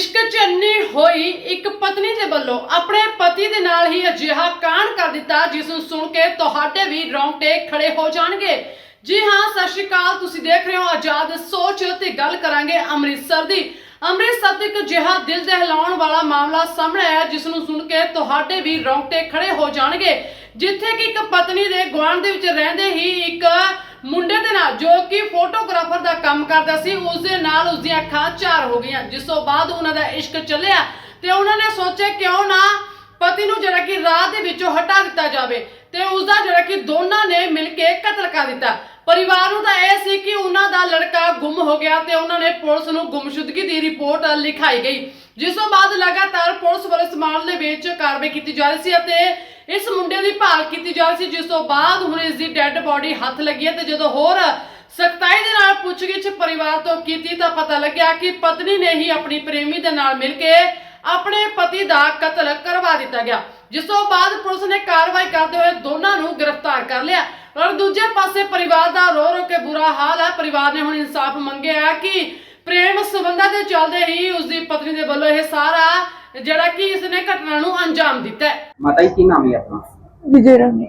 ਇਸ਼ਕ ਚ ਹੋਈ ਇੱਕ ਪਤਨੀ ਦੇ ਵੱਲੋਂ ਆਪਣੇ ਪਤੀ ਦੇ ਨਾਲ ਹੀ ਅਜਿਹਾ ਕਾਂਡ ਕਰ ਦਿੱਤਾ, ਜਿਸ ਨੂੰ ਸੁਣ ਕੇ ਤੁਹਾਡੇ ਵੀ ਰੌਂਗਟੇ ਖੜੇ ਹੋ ਜਾਣਗੇ। ਜੀ ਹਾਂ, ਸਤਿ ਸ਼੍ਰੀ ਅਕਾਲ, ਤੁਸੀਂ ਦੇਖ ਰਹੇ ਹੋ ਆਜ਼ਾਦ ਸੋਚ ਤੇ ਗੱਲ ਕਰਾਂਗੇ ਅੰਮ੍ਰਿਤਸਰ ਦੀ। ਅੰਮ੍ਰਿਤਸਰ ਤੋਂ ਇੱਕ ਅਜਿਹਾ ਦਿਲ ਦਹਿਲਾਉਣ ਵਾਲਾ ਮਾਮਲਾ ਸਾਹਮਣੇ ਆਇਆ, ਜਿਸ ਨੂੰ ਸੁਣ ਕੇ ਤੁਹਾਡੇ ਵੀ ਰੌਂਗਟੇ ਖੜੇ ਹੋ ਜਾਣਗੇ। ਜਿੱਥੇ ਕਿ ਇੱਕ ਪਤਨੀ ਦੇ ਗੁਆਂਢ ਦੇ ਵਿੱਚ ਰਹਿੰਦੇ ਹੀ ਇੱਕ ਮੁੰਡੇ ਦੇ ਨਾਲ ਜੋ ਕਿ ਫੋਟੋਗ੍ਰਾਫਰ ਦਾ ਕੰਮ ਕਰਦਾ ਸੀ ਉਸ ਦੇ ਨਾਲ ਉਸ ਦੀਆਂ ਅੱਖਾਂ ਚਾਰ ਹੋ ਗਈਆਂ। ਜਿਸ ਤੋਂ ਬਾਅਦ ਉਹਨਾਂ ਦਾ ਇਸ਼ਕ ਚੱਲਿਆ ਤੇ ਉਹਨਾਂ ਨੇ ਸੋਚਿਆ ਕਿਉਂ ਨਾ ਪਤੀ ਨੂੰ ਜਿਹੜਾ ਕਿ ਰਾਹ ਦੇ ਵਿੱਚੋਂ ਹਟਾ ਦਿੱਤਾ ਜਾਵੇ ਤੇ ਉਸ ਦਾ ਜਿਹੜਾ ਕਿ ਦੋਨਾਂ ਨੇ ਮਿਲ ਕੇ ਕਤਲ ਕਰ ਦਿੱਤਾ। ਪਰਿਵਾਰ ਨੂੰ ਤਾਂ ਇਹ ਸੀ ਕਿ ਉਹਨਾਂ ਦਾ ਲੜਕਾ ਗੁੰਮ ਹੋ ਗਿਆ ਤੇ ਉਹਨਾਂ ਨੇ ਪੁਲਿਸ ਨੂੰ ਗੁੰਮਸ਼ੁਦਗੀ ਦੀ ਰਿਪੋਰਟ ਲਿਖਾਈ ਗਈ। ਜਿਸ ਤੋਂ ਬਾਅਦ ਲਗਾਤਾਰ ਪੁਲਿਸ ਵੱਲੋਂ ਇਸ ਮਾਮਲੇ ਵਿੱਚ ਕਾਰਵਾਈ ਕੀਤੀ ਜਾ ਰਹੀ ਸੀ ਅਤੇ ਇਸ ਮੁੰਡੇ ਦੀ ਭਾਲ ਕੀਤੀ ਜਾ ਰਹੀ ਸੀ, ਜਿਸ ਤੋਂ ਬਾਅਦ ਹੁਣ ਇਸ ਦੀ ਡੈੱਡ ਬਾਡੀ ਹੱਥ ਲੱਗੀ ਹੈ ਤੇ ਜਦੋਂ ਹੋਰ ਸਖਤਾਈ ਦੇ ਨਾਲ ਪੁੱਛਗਿੱਛ ਪਰਿਵਾਰ ਤੋਂ ਕੀਤੀ ਤਾਂ ਪਤਾ ਲੱਗਿਆ ਕਿ ਪਤਨੀ ਨੇ ਹੀ ਆਪਣੀ ਪ੍ਰੇਮੀ ਦੇ ਨਾਲ ਮਿਲ ਕੇ ਆਪਣੇ ਪਤੀ ਦਾ ਕਤਲ ਕਰਵਾ ਦਿੱਤਾ ਗਿਆ, ਜਿਸ ਤੋਂ ਬਾਅਦ ਪੁਲਿਸ ਨੇ ਕਾਰਵਾਈ ਕਰਦੇ ਹੋਏ ਦੋਨਾਂ ਨੂੰ ਗ੍ਰਿਫਤਾਰ ਕਰ ਲਿਆ। ਔਰ ਦੂਜੇ ਪਾਸੇ ਪਰਿਵਾਰ ਦਾ ਰੋ ਰੋ ਕੇ ਬੁਰਾ ਹਾਲ ਹੈ। ਪਰਿਵਾਰ ਨੇ ਹੁਣ ਇਨਸਾਫ ਮੰਗਿਆ ਕਿ ਪ੍ਰੇਮ ਸੰਬੰਧਾਂ ਦੇ ਚੱਲਦੇ ਹੀ ਉਸ ਦੀ ਪਤਨੀ ਦੇ ਵੱਲੋਂ ਇਹ ਸਾਰਾ ਜਿਹੜਾ ਕਿ ਇਸ ਨੇ ਘਟਨਾ ਨੂੰ ਅੰਜਾਮ ਦਿੱਤਾ ਹੈ। ਮਾਤਾ ਜੀ ਕੀ ਨਾਮ ਹੈ ਆਪਣਾ? ਵਿਜੇ ਰਾਣੀ।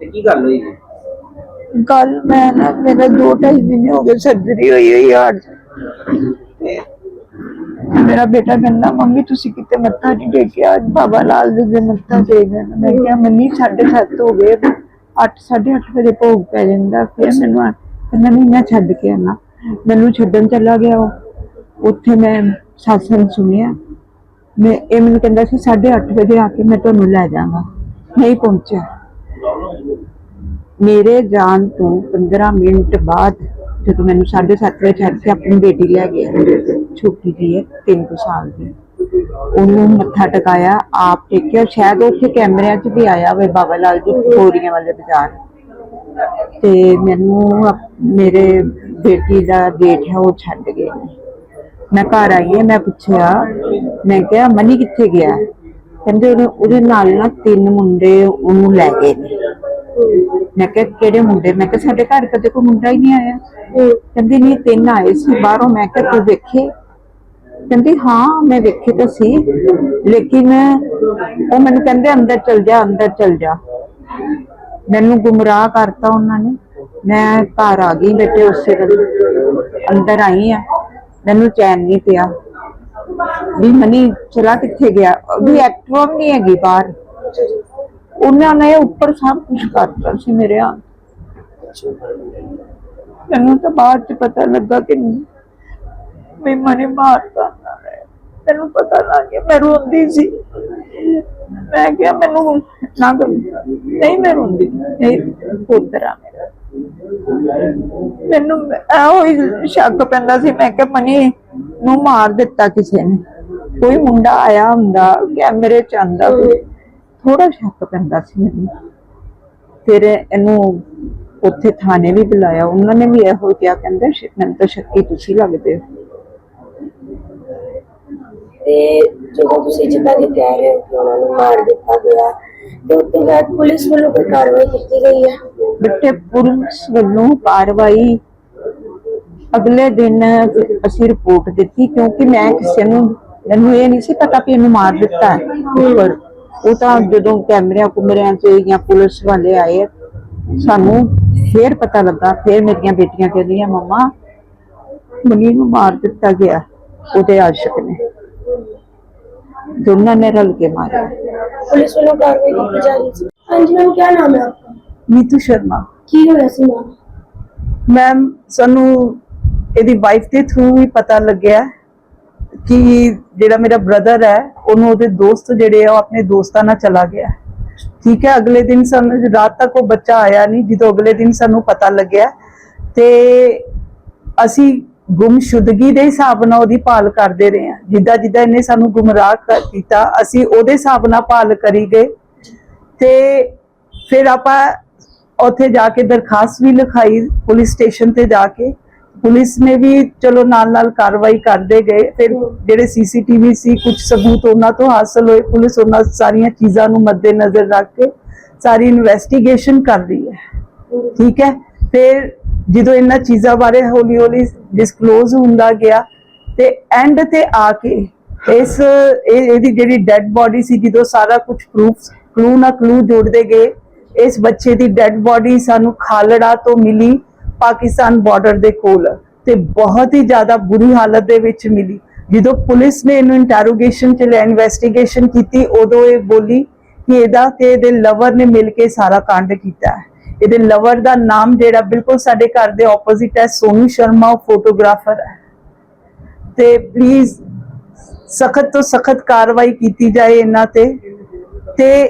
ਤੇ ਕੀ ਗੱਲ ਹੋਈ ਜੀ ਕੱਲ ਮੈਂ ਨਾ ਮੇਰਾ ਦੋ ਢਾਈ ਮਹੀਨੇ ਹੋ ਗਏ ਸਰਜਰੀ ਹੋਈ ਹੋਈ ਹਾਰਟ ਤੇ ਮੇਰਾ ਬੇਟਾ ਕਹਿੰਦਾ ਮੰਮੀ ਤੁਸੀਂ ਕਿਤੇ ਮੱਥਾ ਨਹੀਂ ਟੇਕਿਆ? ਅੱਜ ਬਾਬਾ ਲਾਲ ਜੀ ਦੇ ਮੱਥਾ ਟੇਕ ਦੇਣਾ ਮੈਂ ਕਿਹਾ ਮੰਮੀ 7:30 ਹੋ ਗਏ 8 8:30 ਵਜੇ ਭੋਗ ਪੈ ਜਾਂਦਾ। ਫਿਰ ਮੈਨੂੰ ਆ- ਕਹਿੰਦਾ ਨਹੀਂ ਮੈਂ ਛੱਡ ਕੇ ਆਣਾ ਮੈਨੂੰ ਛੱਡਣ ਚਲਾ ਗਿਆ ਉਹ। ਉੱਥੇ ਮੈਂ ਸਾਸਨ ਸੁਣਿਆ। ਮੈਂ, ਇਹ ਮੈਨੂੰ ਕਹਿੰਦਾ ਸੀ 8:30 ਵਜੇ ਆ ਕੇ ਮੈਂ ਤੁਹਾਨੂੰ ਲੈ ਜਾਵਾਂਗਾ ਨਹੀਂ ਪਹੁੰਚਿਆ। ਮੇਰੇ ਜਾਣ ਤੋਂ 15 ਮਿੰਟ ਬਾਅਦ ਜਦੋਂ ਮੈਨੂੰ 7:30 ਵਜੇ ਛੱਡ ਕੇ ਆਪਣੀ ਬੇਟੀ ਲੈ ਗਿਆ ਛੋਟੀ ਜੀ ਹੈ 3 ਸਾਲ ਦੀ। ਉਹਨੂੰ ਮੱਥਾ ਟਿਕਾਇਆ, ਆਪ ਟੇਕਿਆ। ਸ਼ਾਇਦ ਉੱਥੇ ਕੈਮਰਿਆਂ 'ਚ ਵੀ ਆਇਆ ਹੋਵੇ, ਬਾਬਾ ਲਾਲ ਜੀ ਕੋਰੀਆਂ ਵਾਲੇ ਬਾਜ਼ਾਰ। ਤੇ ਮੈਨੂੰ ਮੇਰੇ ਬੇਟੀ ਦਾ ਜੇਠ ਹੈ, ਉਹ ਛੱਡ ਗਏ ਨੇ। ਮੈਂ ਘਰ ਆਈ ਮੈਂ ਪੁੱਛਿਆ, ਮੈਂ ਕਿਹਾ, ਮਨੀ ਕਿੱਥੇ ਗਿਆ? ਕਹਿੰਦੇ ਉਹਦੇ- ਨਾਲ ਨਾ ਤਿੰਨ ਮੁੰਡੇ ਉਹਨੂੰ ਲੈ ਗਏ ਨੇ। ਮੈਂ ਕਿਹਾ, ਕਿਹੜੇ ਮੁੰਡੇ? ਮੈਂ ਕਿਹਾ, ਸਾਡੇ ਘਰ ਕਦੇ ਕੋਈ ਮੁੰਡਾ ਹੀ ਨਹੀਂ ਆਇਆ। ਕਹਿੰਦੀ, ਨਹੀਂ, ਤਿੰਨ ਆਏ ਸੀ ਬਾਹਰੋਂ। ਮੈਂ ਕਿਹਾ, ਤੂੰ ਵੇਖੇ? ਕਹਿੰਦੀ, ਹਾਂ, ਮੈਂ ਵੇਖੇ ਤਾਂ ਸੀ। ਲੇਕਿਨ ਉਹ ਮੈਨੂੰ ਕਹਿੰਦੇ, ਅੰਦਰ ਚਲ ਜਾ, ਅੰਦਰ ਚਲ ਜਾ। ਮੈਨੂੰ ਗੁੰਮਰਾਹ ਕਰਤਾ ਉਹਨਾਂ ਨੇ। ਮੈਂ ਘਰ ਆ ਗਈ ਬੇਟੇ, ਉਸੇ ਵੇਲੇ ਅੰਦਰ ਆਈ ਆ। ਮੈਨੂੰ ਚੈਨ ਨਹੀਂ ਪਿਆ। ਵੀ ਮਨੀ, ਚਲਾ ਕਿੱਥੇ ਗਿਆ? ਵੀ ਐਕਟਿਵਾ ਨਹੀਂ ਹੈਗੀ ਬਾਹਰ। ਉਹਨਾਂ ਨੇ ਉੱਪਰ ਸਭ ਕੁਝ ਕਰਤਾ ਸੀ ਮੇਰੇ ਹੱਥ। ਮੈਨੂੰ ਤਾਂ ਬਾਅਦ ਚ ਪਤਾ ਲੱਗਾ ਕਿ ਮੈਂ ਮਨੇ ਮਾਰਤਾ ਉਹਨਾਂ ਪਤਾ ਲੱਗ ਗਿਆ, ਮੈਂ ਰੋਂਦੀ ਸੀ। ਮੈਂ ਕਿਹਾ ਮੈਨੂੰ ਨਾ ਕਰੋ। ਨਹੀਂ, ਮੈਂ ਰੋਂਦੀ ਨਹੀਂ, ਪੁੱਤਰਾ ਮੇਰਾ। ਮੈਨੂੰ ਇਹੋ ਹੀ ਸ਼ੱਕ ਪੈਂਦਾ ਸੀ, ਮੈਂ ਕਿਹਾ ਮਨੀ ਨੂੰ ਮਾਰ ਦਿੱਤਾ ਕਿਸੇ ਨੇ। ਕੋਈ ਮੁੰਡਾ ਆਇਆ ਹੁੰਦਾ, ਕੈਮਰੇ ਚ ਆਂਦਾ ਥੋੜਾ ਸ਼ੱਕ ਪੈਂਦਾ ਸੀ ਮੈਨੂੰ। ਫਿਰ ਇਹਨੂੰ ਉੱਥੇ ਥਾਣੇ ਵੀ ਬੁਲਾਇਆ। ਉਹਨਾਂ ਨੇ ਵੀ ਇਹੋ ਕਿਹਾ ਕਹਿੰਦੇ ਮੈਨੂੰ ਤਾਂ ਸ਼ੱਕੀ ਤੁਸੀਂ ਲੱਗਦੇ ਹੋ। ਤੇ ਜਦੋਂ ਤੁਸੀਂ ਜਿੱਦਾਂ ਕਿ ਕਹਿ ਰਹੇ ਹੋ ਕਿ ਉਹਨਾਂ ਨੂੰ ਮਾਰ ਦਿੱਤਾ ਗਿਆ, ਤੇ ਉਸ ਤੋਂ ਬਾਅਦ ਪੁਲਿਸ ਵੱਲੋਂ ਕੋਈ ਕਾਰਵਾਈ ਕੀਤੀ ਗਈ ਹੈ? ਬਿੱਟੇ, ਪੁਲਿਸ ਵੱਲੋਂ ਕਾਰਵਾਈ ਅਗਲੇ ਦਿਨ ਅਸੀਂ ਰਿਪੋਰਟ ਦਿੱਤੀ ਕਿਉਂਕਿ ਮੈਂ ਕਿਸੇ ਨੂੰ, ਮੈਨੂੰ ਇਹ ਨਹੀਂ ਸੀ ਪਤਾ ਕਿ ਇਹਨੂੰ ਮਾਰ ਦਿੱਤਾ ਹੈ। ਉੱਪਰ ਉਹ ਤਾਂ ਜਦੋਂ ਕੈਮਰਿਆਂ ਕੁਮਰਿਆਂ 'ਚ ਜਾਂ ਪੁਲਿਸ ਵਾਲੇ ਆਏ, ਸਾਨੂੰ ਫੇਰ ਪਤਾ ਲੱਗਾ, ਫੇਰ ਮੇਰੀਆਂ ਬੇਟੀਆਂ ਕਹਿੰਦੀਆਂ, ਮਮਾ, ਮਨੀ ਨੂੰ ਮਾਰ ਦਿੱਤਾ ਗਿਆ, ਉਹਦੇ ਆਸ਼ਿਕ ਨੇ। ਦੋਨਾਂ ਨੇ ਰਲ ਕੇ ਮਾਰਿਆ। ਪੁਲਿਸ ਵੱਲੋਂ ਕਾਰਵਾਈ ਕੀਤੀ ਜਾ ਰਹੀ ਸੀ। ਹਾਂਜੀ ਮੈਮ ਕੀ ਨਾਮ ਹੈ ਆਪਕਾ? ਨੀਤੂ ਸ਼ਰਮਾ। ਕੀ ਹੋਇਆ ਸੀ ਮੈਮ ਮੈਮ ਸਾਨੂੰ ਇਹਦੀ ਵਾਈਫ ਦੇ ਥਰੂ ਹੀ ਪਤਾ ਲੱਗਿਆ ਕਿ ਜਿਹੜਾ ਮੇਰਾ ਬ੍ਰਦਰ ਹੈ ਉਹਨੂੰ ਉਹਦੇ ਦੋਸਤ ਜਿਹੜੇ ਆ ਉਹ ਆਪਣੇ ਦੋਸਤਾਂ ਨਾਲ ਚਲਾ ਗਿਆ। ਠੀਕ ਹੈ ਅਗਲੇ ਦਿਨ ਸਾਨੂੰ ਰਾਤ ਤੱਕ ਉਹ ਬੱਚਾ ਆਇਆ ਨਹੀਂ ਜਦੋਂ ਅਗਲੇ ਦਿਨ ਸਾਨੂੰ ਪਤਾ ਲੱਗਿਆ ਤੇ ਅਸੀਂ ਗੁੰਮਸ਼ੁਦਗੀ ਦੇ ਹਿਸਾਬ ਨਾਲ ਉਹਦੀ ਭਾਲ ਕਰਦੇ ਰਹੇ ਹਾਂ। ਜਿੱਦਾਂ ਜਿੱਦਾਂ ਇਹਨੇ ਸਾਨੂੰ ਗੁੰਮਰਾਹ ਕੀਤਾ, ਅਸੀਂ ਉਹਦੇ ਹਿਸਾਬ ਨਾਲ ਭਾਲ ਕਰੀ ਗਏ। ਤੇ ਫਿਰ ਆਪਾਂ ਉੱਥੇ ਜਾ ਕੇ ਦਰਖਾਸਤ ਵੀ ਲਿਖਾਈ, ਪੁਲਿਸ ਸਟੇਸ਼ਨ ਤੇ ਜਾ ਕੇ। ਪੁਲਿਸ ਨੇ ਵੀ ਚਲੋ ਨਾਲ ਨਾਲ ਕਾਰਵਾਈ ਕਰਦੇ ਗਏ। ਫਿਰ ਜਿਹੜੇ ਸੀਸੀਟੀਵੀ ਸੀ, ਕੁਝ ਸਬੂਤ ਉਹਨਾਂ ਤੋਂ ਹਾਸਲ ਹੋਏ। ਪੁਲਿਸ ਉਹਨਾਂ ਸਾਰੀਆਂ ਚੀਜ਼ਾਂ ਨੂੰ ਮੱਦੇ ਨਜ਼ਰ ਰੱਖ ਕੇ ਸਾਰੀ ਇਨਵੈਸਟੀਗੇਸ਼ਨ ਕਰ ਰਹੀ ਹੈ। ਠੀਕ ਹੈ? ਫਿਰ ਜਦੋਂ ਇਹਨਾਂ ਚੀਜ਼ਾਂ ਬਾਰੇ ਹੌਲੀ ਹੌਲੀ ਡਿਸਕਲੋਜ਼ ਹੁੰਦਾ ਗਿਆ, ਤੇ ਐਂਡ ਤੇ ਆ ਕੇ ਇਸ ਇਹਦੀ ਜਿਹੜੀ ਡੈੱਡ ਬਾਡੀ ਸੀ, ਜਦੋਂ ਸਾਰਾ ਕੁਝ ਪ੍ਰੂਫ ਕਲੂ ਨਾ ਕਲੂ ਜੋੜਦੇ ਗਏ, ਇਸ ਬੱਚੇ ਦੀ ਡੈੱਡ ਬਾਡੀ ਸਾਨੂੰ ਖਾਲੜਾ ਤੋਂ ਮਿਲੀ ਪਾਕਿਸਤਾਨ ਬਾਰਡਰ ਦੇ ਕੋਲ ਤੇ ਬਹੁਤ ਹੀ ਜ਼ਿਆਦਾ ਬੁਰੀ ਹਾਲਤ ਦੇ ਵਿੱਚ ਮਿਲੀ। ਜਦੋਂ ਪੁਲਿਸ ਨੇ ਇਹਨੂੰ ਇੰਟਰੋਗੇਸ਼ਨ ਚ ਲਿਆ ਇਨਵੈਸਟੀਗੇਸ਼ਨ ਕੀਤੀ, ਉਦੋਂ ਇਹ ਬੋਲੀ ਕਿ ਇਹਦਾ ਤੇ ਇਹਦੇ ਲਵਰ ਨੇ ਮਿਲ ਕੇ ਸਾਰਾ ਕਾਂਡ ਕੀਤਾ ਹੈ। ਇਹਦੇ ਲਵਰ ਦਾ ਨਾਮ ਜਿਹੜਾ ਬਿਲਕੁਲ ਸਾਡੇ ਘਰ ਦੇ ਆਪੋਜ਼ਿਟ ਹੈ ਸੋਨੂ ਸ਼ਰਮਾ ਫੋਟੋਗ੍ਰਾਫਰ ਹੈ। ਤੇ ਪਲੀਜ਼ ਸਖਤ ਤੋਂ ਸਖਤ ਕਾਰਵਾਈ ਕੀਤੀ ਜਾਏ ਇਹਨਾਂ ਤੇ। ਤੇ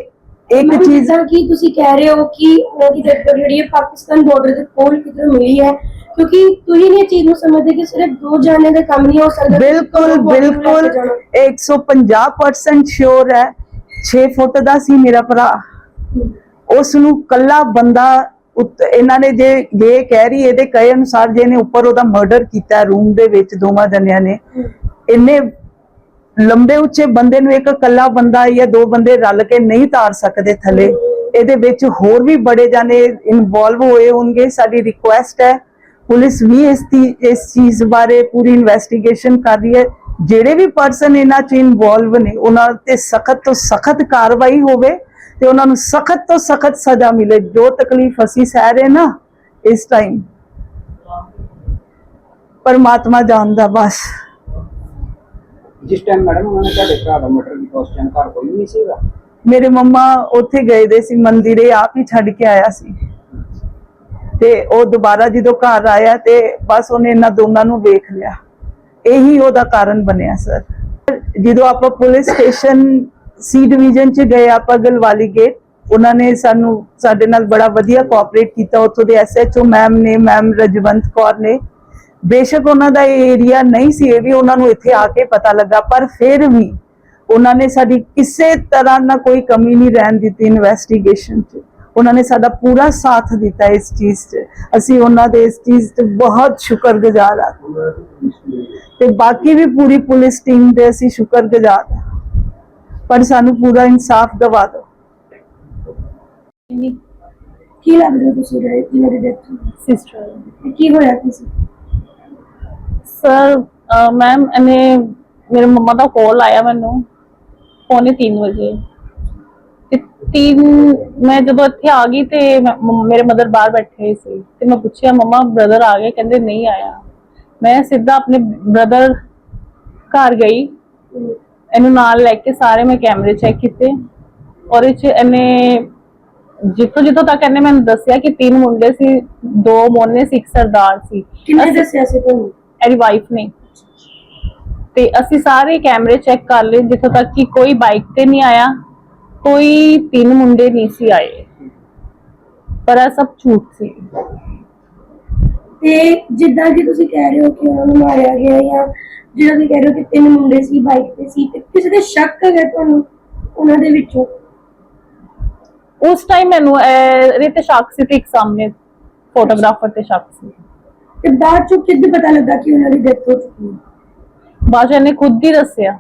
ਇੱਕ ਚੀਜ਼ ਜਿੱਦਾਂ ਕਿ ਤੁਸੀਂ ਕਹਿ ਰਹੇ ਹੋ ਕਿ ਉਹਨਾਂ ਦੀ ਬੋਡੀ ਜਿਹੜੀ ਹੈ ਪਾਕਿਸਤਾਨ ਬਾਰਡਰ ਦੇ ਕੋਲ ਕਿਧਰ ਮਿਲੀ ਹੈ ਕਿਉਂਕਿ ਤੁਸੀਂ ਨਹੀਂ ਇਹ ਚੀਜ਼ ਨੂੰ ਸਮਝਦੇ ਕਿ ਸਿਰਫ ਦੋ ਜਾਣੇ ਦਾ ਕੰਮ ਨਹੀਂ ਹੋ ਸਕਦਾ ਬਿਲਕੁਲ ਬਿਲਕੁਲ ਜਾਣਾ। 150% ਸ਼ੋਰ ਹੈ। 6 ਫੁੱਟ ਦਾ ਸੀ ਮੇਰਾ ਭਰਾ। ਉਸ ਨੂੰ ਕੱਲਾ ਬੰਦਾ ਇਹਨਾਂ ਨੇ ਜੇ ਜੇ ਕਹਿ ਰਹੀ ਇਹਦੇ ਕਹੇ ਅਨੁਸਾਰ ਜੇ ਇਹਨੇ ਉੱਪਰ ਉਹਦਾ ਮਰਡਰ ਕੀਤਾ ਰੂਮ ਦੇ ਵਿੱਚ ਦੋਵਾਂ ਜਣਿਆਂ ਨੇ, ਇੰਨੇ ਲੰਬੇ ਉੱਚੇ ਬੰਦੇ ਨੂੰ ਇੱਕ ਕੱਲਾ ਬੰਦਾ ਜਾਂ ਦੋ ਬੰਦੇ ਰਲ ਕੇ ਨਹੀਂ ਤਾਰ ਸਕਦੇ ਥੱਲੇ, ਇਹਦੇ ਵਿੱਚ ਹੋਰ ਵੀ ਬੜੇ ਜਾਣੇ ਇਨਵੋਲਵ ਹੋਏ ਹੋਣਗੇ, ਸਾਡੀ ਰਿਕੁਐਸਟ ਹੈ, ਪੁਲਿਸ ਵੀ ਇਸ ਦੀ ਇਸ ਚੀਜ਼ ਬਾਰੇ ਪੂਰੀ ਇਨਵੈਸਟੀਗੇਸ਼ਨ ਕਰ ਰਹੀ ਹੈ, ਜਿਹੜੇ ਵੀ ਪਰਸਨ ਇਹਨਾਂ ਚ ਇਨਵੋਲਵ ਨੇ, ਉਹਨਾਂ ਤੇ ਸਖਤ ਤੋਂ ਸਖਤ ਕਾਰਵਾਈ ਹੋਵੇ ਤੇ ਉਹਨਾਂ ਨੂੰ ਸਖਤ ਤੋਂ ਸਖਤ ਸਜ਼ਾ ਮਿਲੇ। ਜੋ ਤਕਲੀਫ ਅਸੀਂ ਸਹਿ ਰਹੇ ਨਾ ਇਸ ਟਾਈਮ ਪਰਮਾਤਮਾ ਜਾਣਦਾ ਬਸ। ਜਿਸ ਟਾਈਮ ਮੈਡਮ ਉਹਨਾਂ ਨੇ ਤੁਹਾਡੇ ਭਰਾ ਦਾ ਮਰਡਰ ਕੀਤਾ ਉਸ ਟਾਈਮ ਘਰ ਕੋਈ ਨਹੀਂ ਸੀਗਾ? ਮੇਰੇ ਮੰਮਾ ਉੱਥੇ ਗਏ ਦੇ ਸੀ ਮੰਦਿਰੇ ਆਪ ਹੀ ਛੱਡ ਕੇ ਆਇਆ ਸੀ। ਤੇ ਉਹ ਦੁਬਾਰਾ ਜਦੋਂ ਘਰ ਆਇਆ ਤੇ ਬਸ ਉਹਨੇ ਇਹਨਾਂ ਦੋਨਾਂ ਨੂੰ ਵੇਖ ਲਿਆ। ਇਹੀ ਉਹਦਾ ਕਾਰਨ ਬਣਿਆ ਸਰ। ਜਦੋਂ ਆਪਾਂ ਪੁਲਿਸ ਸਟੇਸ਼ਨ ਸੀ ਡਿਵੀਜ਼ਨ ਚ ਗਏ ਆਪਾਂ ਗਲਵਾਲੀ ਗੇਟ ਉਹਨਾਂ ਨੇ ਸਾਨੂੰ, ਸਾਡੇ ਨਾਲ ਬੜਾ ਵਧੀਆ ਕੋਆਪਰੇਟ ਕੀਤਾ। ਉੱਥੋਂ ਦੇ ਐਸਐਚਓ ਮੈਮ ਨੇ ਮੈਮ ਰਜਵੰਤ ਕੌਰ ਨੇ। ਬੇਸ਼ੱਕ ਉਹਨਾਂ ਦਾ ਇਹ ਏਰੀਆ ਨਹੀਂ ਸੀ, ਇਹ ਵੀ ਉਹਨਾਂ ਨੂੰ ਇੱਥੇ ਆ ਕੇ ਪਤਾ ਲੱਗਾ। ਪਰ ਫਿਰ ਵੀ ਉਹਨਾਂ ਨੇ ਸਾਡੀ ਕਿਸੇ ਤਰ੍ਹਾਂ ਨਾਲ ਕੋਈ ਕਮੀ ਨਹੀਂ ਰਹਿਣ ਦਿੱਤੀ ਇਨਵੈਸਟੀਗੇਸ਼ਨ 'ਚ। ਉਹਨਾਂ ਨੇ ਸਾਡਾ ਪੂਰਾ ਸਾਥ ਦਿੱਤਾ ਇਸ ਚੀਜ਼ 'ਚ। ਅਸੀਂ ਉਹਨਾਂ ਦੇ ਇਸ ਚੀਜ਼ 'ਤੇ ਬਹੁਤ ਸ਼ੁਕਰਗੁਜ਼ਾਰ ਹਾਂ। ਤੇ ਬਾਕੀ ਵੀ ਪੂਰੀ ਪੁਲਿਸ ਟੀਮ ਦੇ ਅਸੀਂ ਸ਼ੁਕਰਗੁਜ਼ਾਰ ਹਾਂ। ਪਰ ਸਾਨੂੰ ਪੂਰਾ ਇਨਸਾਫ ਦਿਵਾ ਦਿਓ। ਕੀ ਲੱਗਦਾ ਤੁਸੀਂ ਰਹੇ ਜਿਹਨਾਂ ਦੀ ਡੈਥ ਸਿਸਟਰ ਕੀ ਹੋਇਆ ਕਿਸੇ ਸਰ ਮੈਮ ਇਹਨੇ ਮੇਰੇ ਮੰਮਾ ਦਾ ਕਾਲ ਆਇਆ ਮੈਨੂੰ ਪੌਣੇ 3 ਵਜੇ। ਤੇ 3 ਮੈਂ ਜਦੋਂ ਇੱਥੇ ਆ ਗਈ ਤੇ ਮੇਰੇ ਮਦਰ ਬਾਹਰ ਬੈਠੇ ਸੀ। ਤੇ ਮੈਂ ਪੁੱਛਿਆ ਮੰਮਾ ਬ੍ਰਦਰ ਆ ਗਏ? ਕਹਿੰਦੇ ਨਹੀਂ ਆਇਆ। ਮੈਂ ਸਿੱਧਾ ਆਪਣੇ ਬ੍ਰਦਰ ਘਰ ਗਈ। ਇਹਨੂੰ ਨਾਲ ਲੈ ਕੇ ਸਾਰੇ ਮੈਂ ਕੈਮਰੇ ਚੈੱਕ ਕੀਤੇ। ਔਰ ਇਹ ਚ ਇਹਨੇ ਜਿੱਥੋਂ ਜਿੱਥੋਂ ਤੱਕ ਇਹਨੇ ਮੈਨੂੰ ਦੱਸਿਆ ਕਿ ਤਿੰਨ ਮੁੰਡੇ ਸੀ ਦੋ ਮੋਨੇ ਸੀ ਇੱਕ ਸਰਦਾਰ ਸੀ। ਕਿੰਨੇ ਅਸੀਂ- ਦੱਸਿਆ ਸੀ ਤੁਹਾਨੂੰ? ਇਹਦੀ ਵਾਈਫ ਨੇ। ਤੇ ਅਸੀਂ ਸਾਰੇ ਕੈਮਰੇ ਚੈੱਕ ਕਰ ਲਏ ਜਿੱਥੋਂ ਤੱਕ ਕਿ ਕੋਈ ਬਾਈਕ ਤੇ ਨਹੀਂ ਆਇਆ ਕੋਈ ਤਿੰਨ ਮੁੰਡੇ ਨਹੀਂ ਸੀ ਆਏ। ਪਰ ਇਹ ਸਭ ਝੂਠ ਸੀ। ਤੇ ਜਿੱਦਾਂ ਕਿ ਤੁਸੀਂ ਕਹਿ ਰਹੇ ਹੋ ਕਿ ਉਹਨਾਂ ਨੂੰ ਮਾਰਿਆ ਗਿਆ ਜਾਂ ਜਿਹੜਾ ਤੁਸੀਂ ਕਹਿ ਰਹੇ ਹੋ ਕਿ ਤਿੰਨ ਮੁੰਡੇ ਸੀ ਬਾਈਕ ਤੇ ਸੀ ਤੇ ਕਿਸੇ ਦੇ ਸ਼ੱਕ ਹੈਗਾ ਤੁਹਾਨੂੰ ਉਹਨਾਂ ਦੇ ਵਿੱਚੋਂ? ਉਸ ਟਾਈਮ ਮੈਨੂੰ ਇਹ- ਇਹਦੇ ਤੇ ਸ਼ੱਕ ਸੀ ਤੇ ਇੱਕ ਸਾਹਮਣੇ ਫੋਟੋਗ੍ਰਾਫਰ ਤੇ ਸ਼ੱਕ ਸੀ। ਤੇ ਬਾਅਦ ਚੋਂ ਕਿੱਦ ਪਤਾ ਲੱਗਾ ਕਿ ਉਹਨਾਂ ਦੀ ਡੈਥ ਹੋ ਚੁੱਕੀ ਹੈ? ਬਾਅਦ 'ਚ ਇਹਨੇ ਖੁਦ ਹੀ ਦੱਸਿਆ।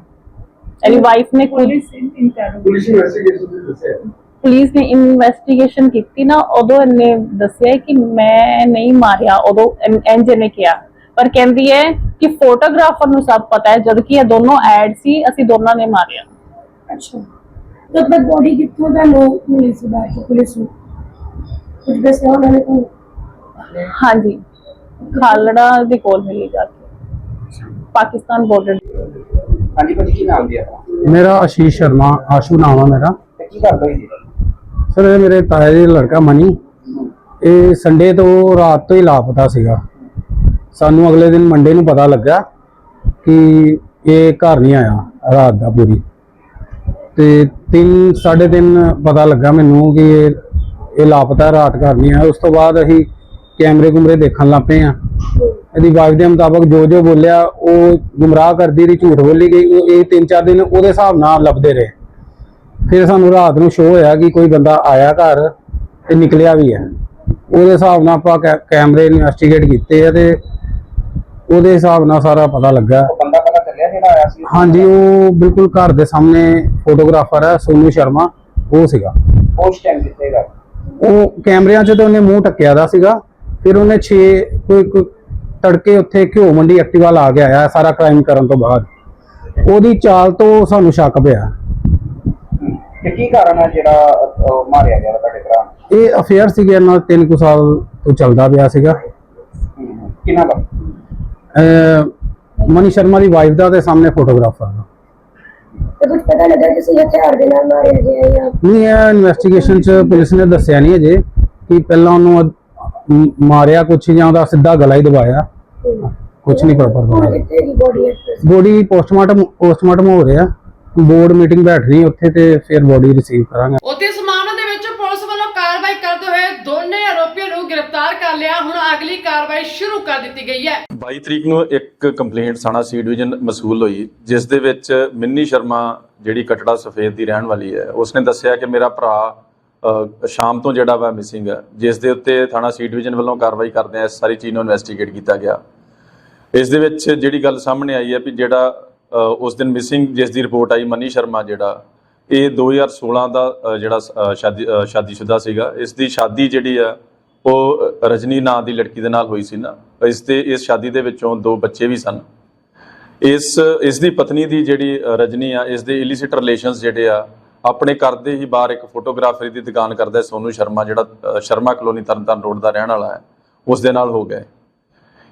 ਇਹਦੀ ਵਾਈਫ ਨੇ ਖੁਦ ਪੁਲਿਸ ਇਨਵੈਸਟੀਗੇਸ਼ਨ ਦੇ ਦੱਸਿਆ। ਪੁਲਿਸ ਨੇ ਇਨਵੈਸਟੀਗੇਸ਼ਨ ਕੀਤੀ ਨਾ ਉਦੋਂ ਇਹਨੇ ਦੱਸਿਆ ਕਿ ਮੈਂ ਨਹੀਂ ਮਾਰਿਆ ਉਦੋਂ ਐਨਜ ਨੇ ਕਿਹਾ। ਪਰ ਕਹਿੰਦੀ ਹੈ ਕਿ ਫੋਟੋਗ੍ਰਾਫਰ ਨੂੰ ਸਭ ਪਤਾ ਹੈ ਜਦ ਕਿ ਇਹ ਦੋਨੋਂ ਐਡ ਸੀ ਅਸੀਂ ਦੋਨਾਂ ਨੇ ਮਾਰਿਆ। ਅੱਛਾ। ਤੇ ਉਹ ਬੋਡੀ ਕਿੱਥੋਂ ਦਾ ਲੋਕ ਮਿਲੀ ਸੀ ਬਾਅਦ ਚ ਪੁਲਿਸ ਨੂੰ? ਕੁਝ ਦੱਸਿਆ ਉਹਨਾਂ ਨੇ ਤੁਹਾਨੂੰ? ਹਾਂਜੀ। ਖਾਲੜਾ ਦੇ ਕੋਲ ਮਿਲੀ ਜਾ ਕੇ। ਪਾਕਿਸਤਾਨ ਬਾਰਡਰ ਹਾਂਜੀ ਭਾਜੀ ਕੀ ਨਾਮ ਆਪਣਾ? ਮੇਰਾ ਆਸ਼ੀਸ਼ ਸ਼ਰਮਾ ਆਸ਼ੂ ਨਾਮ ਆ ਮੇਰਾ। ਕੀ ਹੋਈ ਜੀ? ਸਰ ਇਹ ਮੇਰੇ ਤਾਏ ਦੇ ਲੜਕਾ ਮਨੀ। ਇਹ ਸੰਡੇ ਤੋਂ ਰਾਤ ਤੋਂ ਹੀ ਲਾਪਤਾ ਸੀਗਾ। ਸਾਨੂੰ ਅਗਲੇ ਦਿਨ ਮੰਡੇ ਨੂੰ ਪਤਾ ਲੱਗਾ ਕਿ ਇਹ ਘਰ ਨਹੀਂ ਆਇਆ ਰਾਤ ਦਾ ਪੂਰੀ। ਤੇ 3 3:30 ਪਤਾ ਲੱਗਾ ਮੈਨੂੰ ਕਿ ਇਹ ਇਹ ਲਾਪਤਾ ਰਾਤ ਘਰ ਨਹੀਂ ਆਇਆ। ਉਸ ਤੋਂ ਬਾਅਦ ਅਸੀਂ ਕੈਮਰੇ ਕੁਮਰੇ ਦੇਖਣ ਲੱਗ ਪਏ ਆ ਇਹਦੀ ਵਾਈਫ ਦੇ ਮੁਤਾਬਕ ਜੋ ਜੋ ਬੋਲਿਆ, ਉਹ ਗੁੰਮਰਾਹ ਕਰਦੀ ਰਹੀ, ਝੂਠ ਬੋਲੀ ਗਈ। ਉਹ ਇਹ 3-4 ਦਿਨ ਉਹਦੇ ਹਿਸਾਬ ਨਾਲ ਲੱਭਦੇ ਰਹੇ। ਫਿਰ ਸਾਨੂੰ ਰਾਤ ਨੂੰ ਸ਼ੋਅ ਹੋਇਆ ਕਿ ਕੋਈ ਬੰਦਾ ਆਇਆ ਘਰ ਤੇ ਨਿਕਲਿਆ ਵੀ ਹੈ। ਉਹਦੇ ਹਿਸਾਬ ਨਾਲ ਆਪਾਂ ਕੈ- ਕੈਮਰੇ ਇਨਵੈਸਟੀਗੇਟ ਕੀਤੇ ਆ ਤੇ ਉਹਦੇ ਹਿਸਾਬ ਨਾਲ ਸਾਰਾ ਪਤਾ ਲੱਗਾ। ਉਹ ਬੰਦਾ ਪਤਾ ਚੱਲਿਆ ਜਿਹੜਾ ਆਇਆ ਸੀ? ਹਾਂਜੀ ਉਹ ਬਿਲਕੁਲ ਘਰ ਦੇ ਸਾਹਮਣੇ ਫੋਟੋਗ੍ਰਾਫਰ ਹੈ ਸੋਨੂ ਸ਼ਰਮਾ। ਉਹ ਸੀਗਾ। ਉਸ ਟਾਈਮ ਕਿੱਥੇ ਗਾ ਉਹ ਕੈਮਰਿਆਂ 'ਚ ਤੇ ਉਹਨੇ ਮੂੰਹ ਟੱਕਿਆ ਦਾ ਸੀਗਾ। ਫਿਰ ਉਹਨੇ 6 ਕੋਈ ਕੋਈ ਤੜਕੇ ਉੱਥੇ ਘਿਓ ਮੰਡੀ ਐਕਟਿਵਾ ਲਾ ਕੇ ਆਇਆ ਸਾਰਾ ਕ੍ਰਾਈਮ ਕਰਨ ਤੋਂ ਬਾਅਦ। ਉਹਦੀ ਚਾਲ ਤੋਂ ਸਾਨੂੰ ਸ਼ੱਕ ਪਿਆ। ਤੇ ਕੀ ਕਾਰਨ ਹੈ ਜਿਹੜਾ ਅਹ, ਮਾਰਿਆ ਗਿਆ ਤੁਹਾਡੇ ਭਰਾ ਨੂੰ? ਇਹ ਅਫੇਅਰ ਸੀਗੇ ਨਾਲ 3 ਕੁ ਸਾਲ ਤੋਂ ਚੱਲਦਾ ਪਿਆ ਸੀਗਾ। ਕਿਹਨਾਂ ਦਾ ਮਨੀ ਸ਼ਰਮਾ ਦੀ ਵਾਈਫ ਦਾ ਤੇ ਸਾਹਮਣੇ ਫੋਟੋਗ੍ਰਾਫਰ ਦਾ। ਤੇ ਕੁਝ ਪਤਾ ਲੱਗਾ ਕਿ ਸਹੀ ਹਥਿਆਰ ਦੇ ਨਾਲ ਮਾਰਿਆ ਗਿਆ ਜਾਂ ਨਹੀਂ ਇਹ ਇਨਵੈਸਟੀਗੇਸ਼ਨ ਚ ਪੁਲਿਸ ਨੇ ਦੱਸਿਆ ਨਹੀਂ ਅਜੇ ਕਿ ਪਹਿਲਾਂ ਉਹਨੂੰ ਮਾਰਿਆ ਕੁਛ ਜਾਂ ਉਹਦਾ ਸਿੱਧਾ ਗਲਾ ਹੀ ਦਬਾਇਆ। ਕੁਛ ਨਹੀਂ ਪ੍ਰੋਪਰ ਬੋਡੀ ਪੋਸਟਮਾਰਟਮ ਪੋਸਟਮਾਰਟਮ ਹੋ ਰਿਹਾ। ਬੋਰਡ ਮੀਟਿੰਗ ਬੈਠ ਰਹੀ ਉੱਥੇ ਤੇ ਫਿਰ ਬੋਡੀ ਰਿਸੀਵ ਕਰਾਂਗੇ। ਉੱਥੇ ਇਸ ਮਾਮਲੇ ਦੇ ਵਿੱਚ ਪੁਲਿਸ ਵੱਲੋਂ ਕਾਰਵਾਈ ਕਰਦੇ ਹੋਏ ਦੋਨੇ ਆਰੋਪੀਆਂ ਨੂੰ ਗ੍ਰਿਫਤਾਰ ਕਰ ਲਿਆ। ਹੁਣ ਅਗਲੀ ਕਾਰਵਾਈ ਸ਼ੁਰੂ ਕਰ ਦਿੱਤੀ ਗਈ ਹੈ। 22 ਤਰੀਕ ਨੂੰ ਇੱਕ ਕੰਪਲੇਂਟ ਥਾਣਾ ਸੀ ਡਿਵੀਜ਼ਨ ਮਸੂਲ ਹੋਈ ਜਿਸ ਦੇ ਵਿੱਚ ਮਿੰਨੀ ਸ਼ਰਮਾ ਜਿਹੜੀ ਕਟੜਾ ਸਫੇਦ ਦੀ ਰਹਿਣ ਵਾਲੀ ਹੈ ਉਸਨੇ ਦੱਸਿਆ ਕਿ ਮੇਰਾ ਭਰਾ ਸ਼ਾਮ ਤੋਂ ਜਿਹੜਾ ਵਾ ਮਿਸਿੰਗ ਹੈ ਜਿਸ ਦੇ ਉੱਤੇ ਥਾਣਾ ਸੀ ਡਿਵੀਜ਼ਨ ਵੱਲੋਂ ਕਾਰਵਾਈ ਕਰਦੇ ਆ ਇਸ ਸਾਰੀ ਚੀਜ਼ ਨੂੰ ਇਨਵੈਸਟੀਗੇਟ ਕੀਤਾ ਗਿਆ। ਇਸ ਦੇ ਵਿੱਚ ਜਿਹੜੀ ਗੱਲ ਸਾਹਮਣੇ ਆਈ ਹੈ ਵੀ ਜਿਹੜਾ ਉਸ ਦਿਨ ਮਿਸਿੰਗ ਜਿਸ ਦੀ ਰਿਪੋਰਟ ਆਈ ਮਨੀ ਸ਼ਰਮਾ ਜਿਹੜਾ ਇਹ 2016 ਦਾ ਜਿਹੜਾ ਸ਼ਾਦੀ ਅ, ਸ਼ਾਦੀशुदा ਸੀਗਾ। ਇਸ ਦੀ ਸ਼ਾਦੀ ਜਿਹੜੀ ਆ ਉਹ ਰਜਨੀ ਨਾਂ ਦੀ ਲੜਕੀ ਦੇ ਨਾਲ ਹੋਈ ਸੀ ਨਾ। ਇਸ ਤੇ ਇਸ ਸ਼ਾਦੀ ਦੇ ਵਿੱਚੋਂ ਦੋ ਬੱਚੇ ਵੀ ਸਨ। ਇਸ ਇਸ ਦੀ ਪਤਨੀ ਦੀ ਜਿਹੜੀ ਰਜਨੀ ਆ ਇਸ ਦੇ ਇਲਿਸਿਟ ਰਿਲੇਸ਼ਨਸ ਜਿਹੜੇ ਆ ਆਪਣੇ ਘਰ ਦੇ ਹੀ ਬਾਹਰ ਇੱਕ ਫੋਟੋਗ੍ਰਾਫਰੀ ਦੀ ਦੁਕਾਨ ਕਰਦਾ ਹੈ ਸੋਨੂ ਸ਼ਰਮਾ ਜਿਹੜਾ ਸ਼ਰਮਾ ਕਲੋਨੀ ਤਰਨਤਾਰਨ ਰੋਡ ਦਾ ਰਹਿਣ ਵਾਲਾ ਹੈ। ਉਸ ਦੇ ਨਾਲ ਹੋ ਗਏ।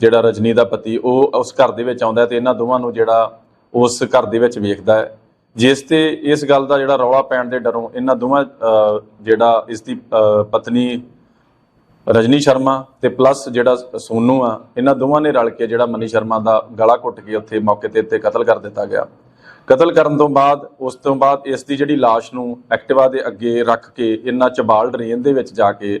ਜਿਹੜਾ ਰਜਨੀ ਦਾ ਪਤੀ, ਉਹ ਉਸ ਘਰ ਦੇ ਵਿੱਚ ਆਉਂਦਾ ਹੈ ਤੇ ਇਹਨਾਂ ਦੋਵਾਂ ਨੂੰ ਜਿਹੜਾ ਉਸ ਘਰ ਦੇ ਵਿੱਚ ਵੇਖਦਾ ਹੈ। ਜਿਸ ਤੇ ਇਸ ਗੱਲ ਦਾ ਜਿਹੜਾ ਰੌਲਾ ਪੈਣ ਦੇ ਡਰੋਂ ਇਹਨਾਂ ਦੋਵਾਂ ਜਿਹੜਾ ਇਸ ਦੀ ਪਤਨੀ ਰਜਨੀ ਸ਼ਰਮਾ ਤੇ ਪਲੱਸ ਜਿਹੜਾ ਸੋਨੂ ਆ, ਇਹਨਾਂ ਦੋਵਾਂ ਨੇ ਰਲ ਕੇ ਜਿਹੜਾ ਮਨੀ ਸ਼ਰਮਾ ਦਾ ਗਲਾ ਘੁੱਟ ਕੇ ਉੱਥੇ ਮੌਕੇ ਤੇ ਤੇ ਕਤਲ ਕਰ ਦਿੱਤਾ ਗਿਆ। ਕਤਲ ਕਰਨ ਤੋਂ ਬਾਅਦ, ਉਸ ਤੋਂ ਬਾਅਦ ਇਸ ਦੀ ਜਿਹੜੀ ਲਾਸ਼ ਨੂੰ ਐਕਟਿਵਾ ਦੇ ਅੱਗੇ ਰੱਖ ਕੇ ਇਹਨਾਂ ਚਬਾਲ ਡਰੇਨ ਦੇ ਵਿੱਚ ਜਾ ਕੇ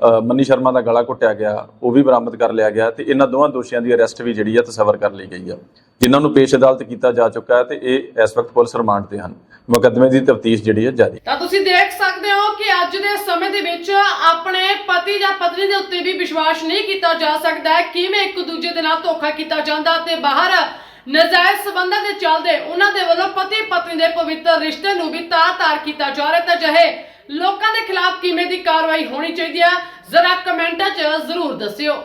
ਮੰਨੀ ਸ਼ਰਮਾ ਦਾ ਗਲਾ ਘੁੱਟਿਆ ਗਿਆ, ਉਹ ਵੀ ਬਰਾਮਦ ਕਰ ਲਿਆ ਗਿਆ ਤੇ ਇਹਨਾਂ ਦੋਵਾਂ ਦੋਸ਼ੀਆਂ ਦੀ ਅਰੈਸਟ ਵੀ ਜਿਹੜੀ ਹੈ ਤਸਵਰ ਕਰ ਲਈ ਗਈ ਹੈ ਜਿਨ੍ਹਾਂ ਨੂੰ ਪੇਸ਼ ਅਦਾਲਤ ਕੀਤਾ ਜਾ ਚੁੱਕਾ ਹੈ ਤੇ ਇਹ ਇਸ ਵਕਤ ਪੁਲਿਸ ਰਿਮਾਂਡ ਤੇ ਹਨ। ਮੁਕੱਦਮੇ ਦੀ ਤਫਤੀਸ਼ ਜਿਹੜੀ ਹੈ ਜਾਰੀ। ਤਾਂ ਤੁਸੀਂ ਦੇਖ ਸਕਦੇ ਹੋ ਕਿ ਅੱਜ ਦੇ ਸਮੇਂ ਦੇ ਵਿੱਚ ਆਪਣੇ ਪਤੀ ਜਾਂ ਪਤਨੀ ਦੇ ਉੱਤੇ ਵੀ ਵਿਸ਼ਵਾਸ ਨਹੀਂ ਕੀਤਾ ਜਾ ਸਕਦਾ ਕਿਵੇਂ ਇੱਕ ਦੂਜੇ ਦੇ ਨਾਲ ਧੋਖਾ ਕੀਤਾ ਜਾਂਦਾ ਤੇ ਬਾਹਰ ਨਜਾਇਜ਼ ਸਬੰਧਾਂ ਦੇ ਚੱਲਦੇ ਉਹਨਾਂ ਦੇ ਵੱਲੋਂ ਪਤੀ ਪਤਨੀ ਦੇ ਪਵਿੱਤਰ ਰਿਸ਼ਤੇ ਨੂੰ ਵੀ ਤਾਰ-ਤਾਰ ਕੀਤਾ ਜਾ ਰਿਹਾ ਤਾਂ ਜਹੇ ਲੋਕਾਂ ਦੇ ਖਿਲਾਫ ਕਿਵੇਂ ਦੀ ਕਾਰਵਾਈ ਹੋਣੀ ਚਾਹੀਦੀ ਹੈ ਜ਼ਰਾ ਕਮੈਂਟਾਂ 'ਚ ਜ਼ਰੂਰ ਦੱਸਿਓ।